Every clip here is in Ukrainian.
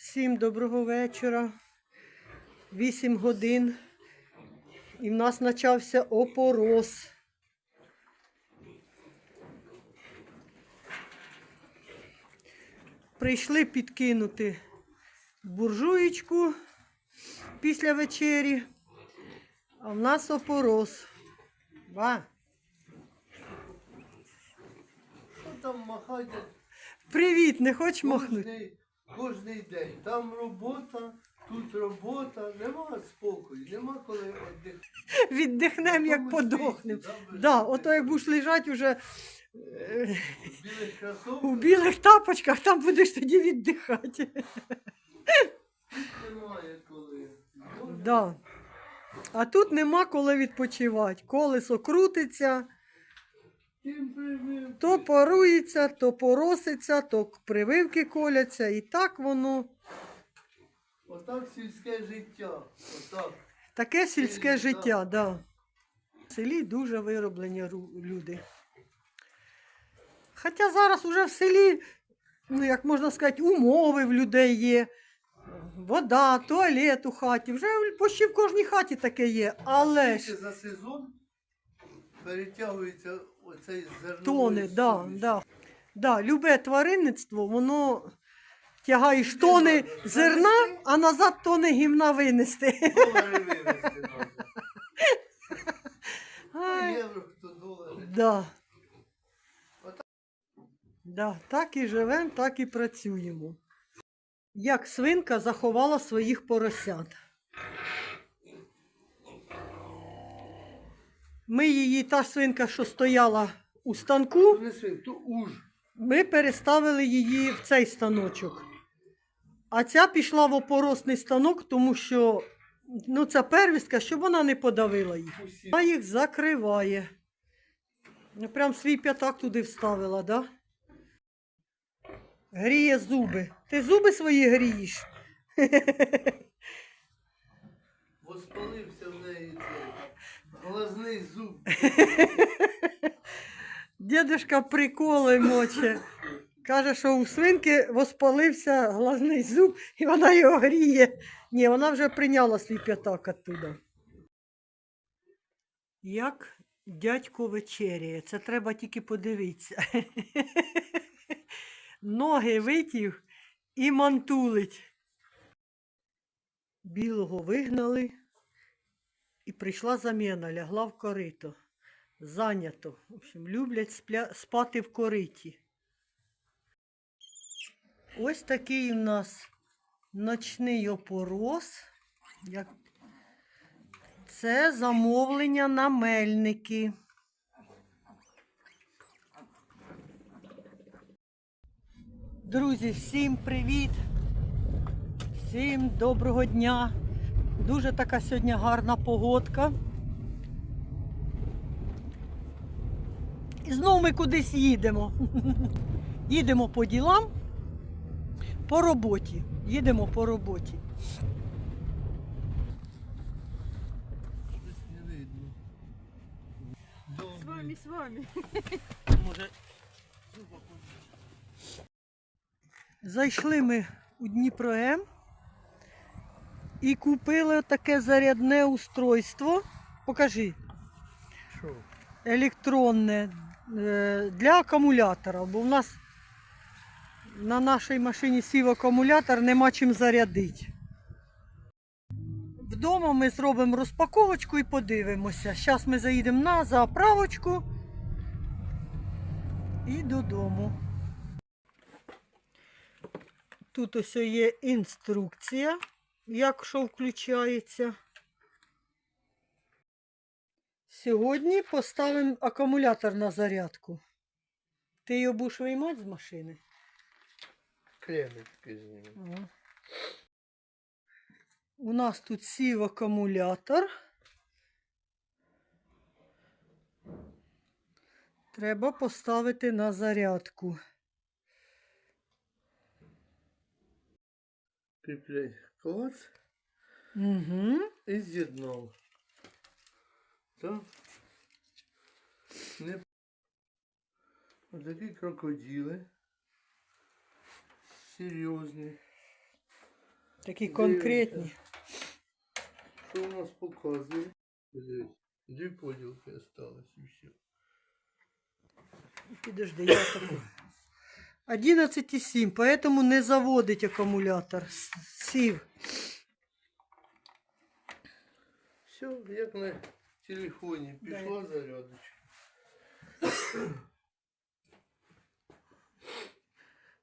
Всім доброго вечора. 8 годин. І в нас почався опорос. Прийшли підкинути буржуєчку після вечері. А в нас опорос. Ба. Що там махати Привіт, не хочеш махнути? Кожний, день? Там робота, тут робота, нема спокою, нема коли віддихати. Віддихнемо, як подохнемо. да, ото як будеш лежати уже е, у білих тапочках, там будеш тоді віддихати. немає коли. Да. А тут нема коли відпочивати. Колесо крутиться. То порується, то пороситься, то прививки коляться. І так воно. Отак сільське життя. Отак. Таке сільське Да. життя, да. В селі дуже вироблені ру- люди. Хоча зараз уже в селі, ну як можна сказати, умови в людей є. Вода, туалет у хаті. Вже почти в кожній хаті таке є. Але ж за сезон перетягується оцей зерновий тони, да, суміш. да. Да, любе тваринництво, воно тягаєш тони зерна, а назад тони гімна винести. Долари вивезти треба. Ай. Євро, то долари. Да. Да, так і живемо, так і працюємо. Як свинка заховала своїх поросят. Ми її, та свинка, що стояла у станку, не свин, то уж. ми переставили її в цей станочок. А ця пішла в опоросний станок, тому що ну, це первістка, щоб вона не подавила їх. Усі. Вона їх закриває. Ну, Прям свій п'ятак туди вставила, да? Гріє зуби. Ти зуби свої грієш? Воспалився глазний зуб. Дідушка приколи моче. Каже, що у свинки воспалився глазний зуб, і вона його гріє. Ні, вона вже прийняла свій п'ятак оттуда. Як дядько вечеряє, це треба тільки подивитися. Ноги витів і мантулить. Білого вигнали, і прийшла заміна, лягла в корито. Зайнято. В общем, люблять спля... спати в кориті. Ось такий у нас ночний опорос. Як... Це замовлення на мельники. Друзі, всім привіт! Всім доброго дня! Дуже така сьогодні гарна погодка. І знову ми кудись їдемо. Їдемо по ділам, по роботі. Їдемо по роботі. Щось не видно. С вами, с вами. Зайшли ми у Дніпро М і купили таке зарядне устройство. Покажи, Що? електронне е, для акумулятора, бо в нас на нашій машині сів акумулятор, нема чим зарядити. Вдома ми зробимо розпаковочку і подивимося. Зараз ми заїдемо на заправочку і додому. Тут ось є інструкція, як що включається. Сьогодні поставимо акумулятор на зарядку. Ти його будеш виймати з машини? Кремечки з ним. Ага. У нас тут сів акумулятор. Треба поставити на зарядку. Кріпляй клац Угу. і з'єднав. Так? Не... Ось такі крокодили. Серйозні. Такі Дивимося. конкретні. Що у нас показує? Дивись, Дві поділки осталось і все. Підожди, я таку. 11,7, поэтому не заводить акумулятор. Сів. Все, як на телефоні. Да, Пішла зарядочка.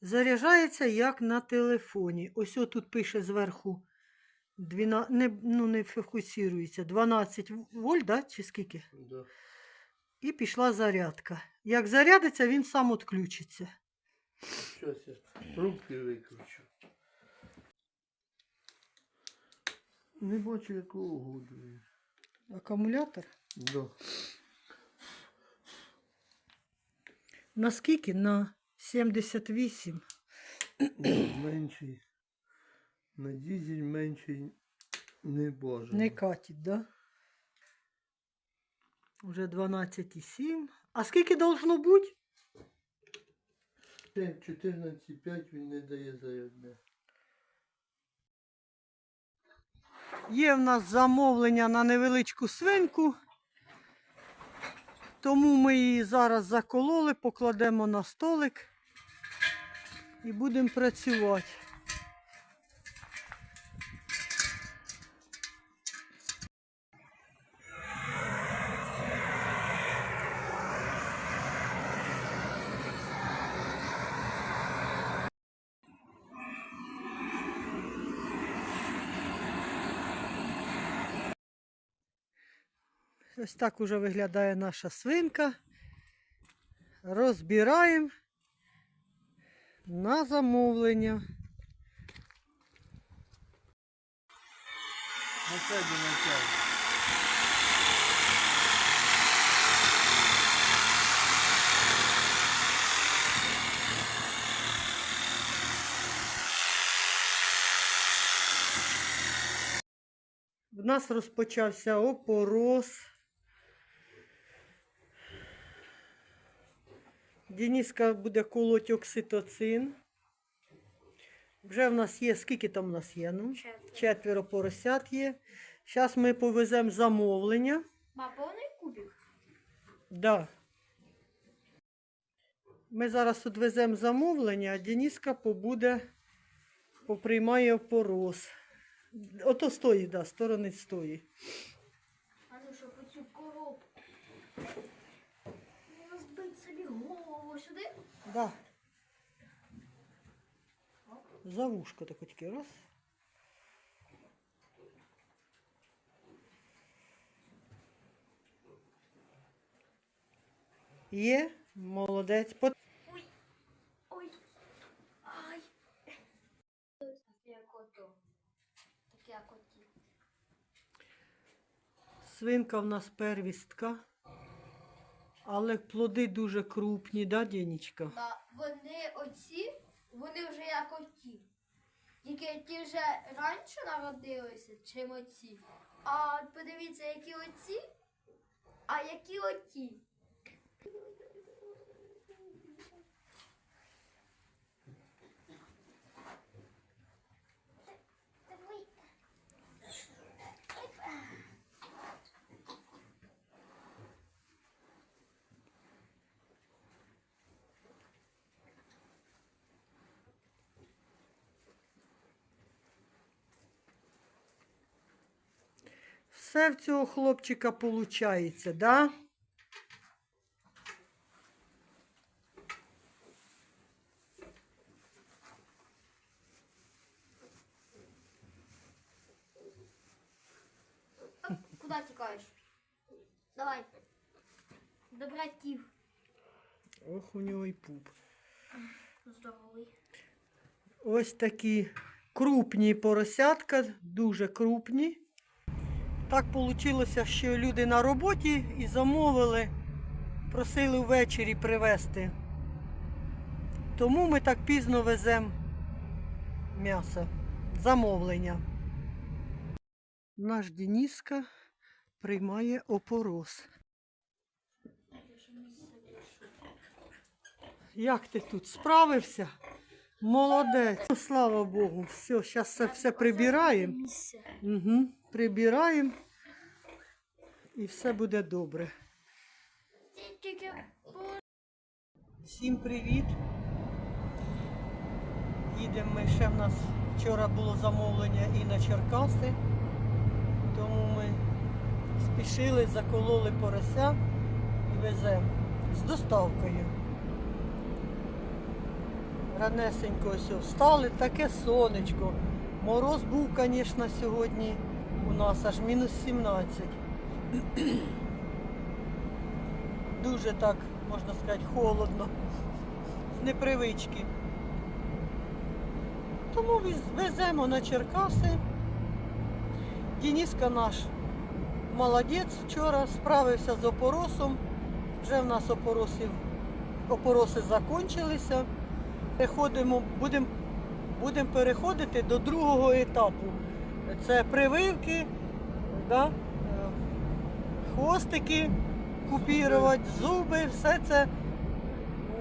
Заряджається як на телефоні. Ось тут пише зверху 12, не, ну, не фокусується. 12 вольт, да? чи скільки? Да. І пішла зарядка. Як зарядиться, він сам відключиться. Щас я руки викручу. Не бачу якого году. Акумулятор. Да. На скільки? На 78. Менший. На дизель менший не бажано. Не катить, да? Уже 12,7. А скільки должно бути? 14,5 він не дає зарядне. Є в нас замовлення на невеличку свинку. Тому ми її зараз закололи, покладемо на столик і будемо працювати. Ось так уже виглядає наша свинка. Розбираємо на замовлення. На тебе начальник. В нас розпочався опороз. Дениска буде колоть окситоцин. Вже в нас є, скільки там в нас є? Ну? Четверо. Четверо поросят є. Зараз ми повеземо замовлення. Ма, повний кубик? Да. Ми зараз тут веземо замовлення, а Дениска побуде, поприймає опороз. Ото стоїть, да, сторони стоїть. А ну що, по цю коробку. Розбить собі голову сюди. Да. За тільки раз. Є, молодець. По- Ой. Ой. Ай. Свинка в нас первістка. Але плоди дуже крупні, да, Дінічка? Да, вони оці, вони вже як оті. Тільки ті вже раніше народилися, чим оці. А от подивіться, які оці, а які оті. Все в цього хлопчика виходить, да? Куди тікаєш? Давай. До братів. Ох, у нього і пуп. Здоровий. Ось такі крупні поросятка, дуже крупні. Так вийшло, що люди на роботі і замовили, просили ввечері привезти. Тому ми так пізно веземо м'ясо. Замовлення. Наш Дениска приймає опороз. Як ти тут справився? Молодець. Ну, Слава Богу. Все, зараз все, все прибираємо. Угу. Прибираємо. І все буде добре. Всім привіт. Їдемо ми ще в нас вчора було замовлення і на Черкаси, тому ми спішили, закололи порося і веземо з доставкою. Ранесенько ось встали, таке сонечко. Мороз був, звісно, сьогодні у нас аж мінус 17. Дуже так, можна сказати, холодно, з непривички. Тому веземо на Черкаси. Дініска наш молодець вчора справився з опоросом. Вже в нас опоросів, опороси закінчилися. Переходимо, будемо будем переходити до другого етапу. Це прививки, да? е, хвостики купірувати, зуби, все це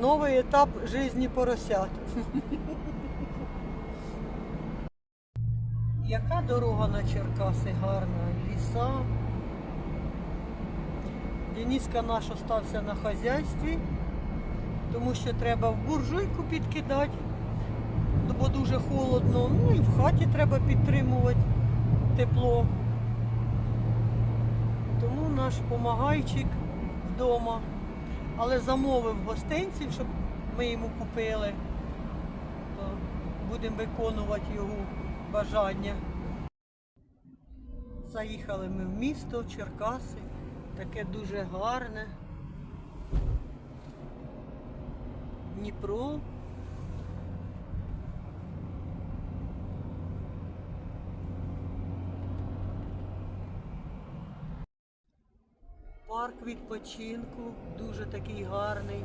новий етап житті поросят. Яка дорога на Черкаси гарна, ліса. Дениска наш остався на хазяйстві, тому що треба в буржуйку підкидати, бо дуже холодно. Ну і в хаті треба підтримувати тепло. Тому наш помагайчик вдома, але замовив гостинців, щоб ми йому купили. Будемо виконувати його бажання. Заїхали ми в місто Черкаси, таке дуже гарне. Дніпро. Парк відпочинку дуже такий гарний.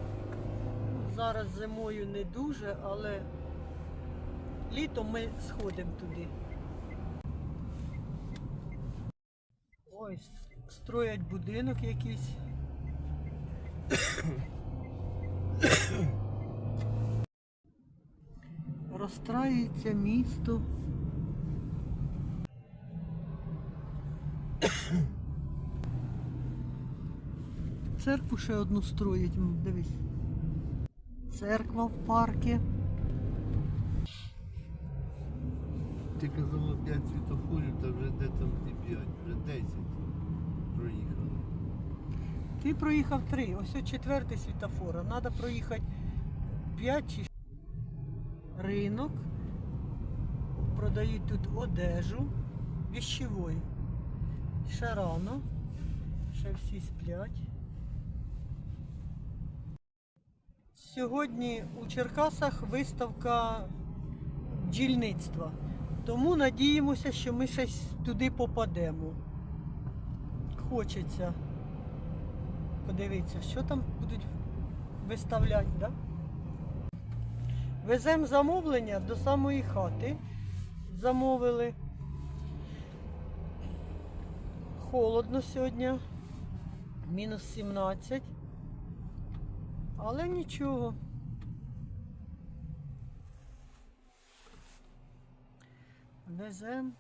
Зараз зимою не дуже, але літом ми сходимо туди. Ось, строять будинок якийсь. Розстраюється місто. Церкву ще одну строять, м, дивись. Церква в парку. Ти казала 5 світофорів, та вже де там ті 5, вже 10 проїхали. Ти проїхав три, ось ось четвертий світофор. а Треба проїхати п'ять чи ш- ринок. Продають тут одежу віщевої. Ще рано. Ще всі сплять. Сьогодні у Черкасах виставка бджільництва. Тому надіємося, що ми щось туди попадемо. Хочеться подивитися, що там будуть виставляти, да? Веземо замовлення до самої хати. Замовили. Холодно сьогодні. Мінус 17. Але нічого. Веземо.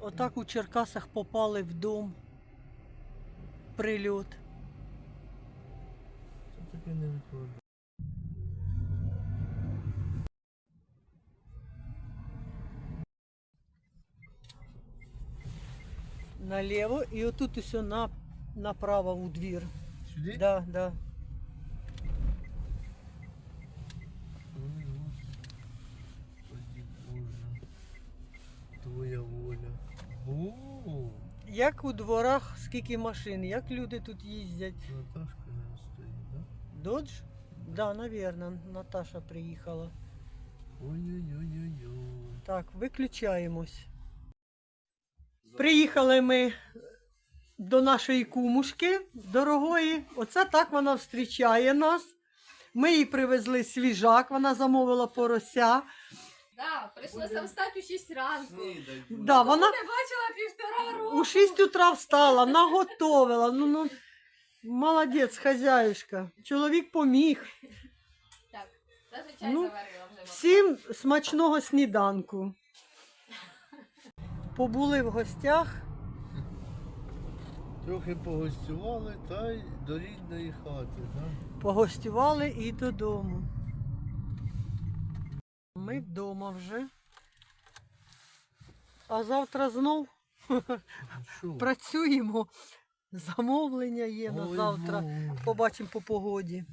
Отак у Черкасах попали в дом. Прильот. Це таке не відповідає. Наліво і отут усе на, направо у двір. Сюди? Да, да. Ой, Господи Боже. Твоя воля. О, Як у дворах, скільки машин, як люди тут їздять. Наташка не стоїть, да? Додж? Да, навірно, Наташа приїхала. Ой-ой-ой-ой-ой. Так, виключаємось. Приїхали ми до нашої кумушки дорогої. Оце так вона зустрічає нас. Ми їй привезли свіжак, вона замовила порося. Да, прийшлося встати у 6 ранку. Да, вона Не бачила півтора року. у 6 утра встала, наготовила. Ну, ну, молодець, хазяюшка. Чоловік поміг. Так, чай Ну, заварила вже. Всім смачного сніданку. Побули в гостях. Трохи погостювали та й до рідної хати. Да? Погостювали і додому. Ми вдома вже. А завтра знов Що? працюємо. Замовлення є на Ой, завтра. Боже. Побачимо по погоді.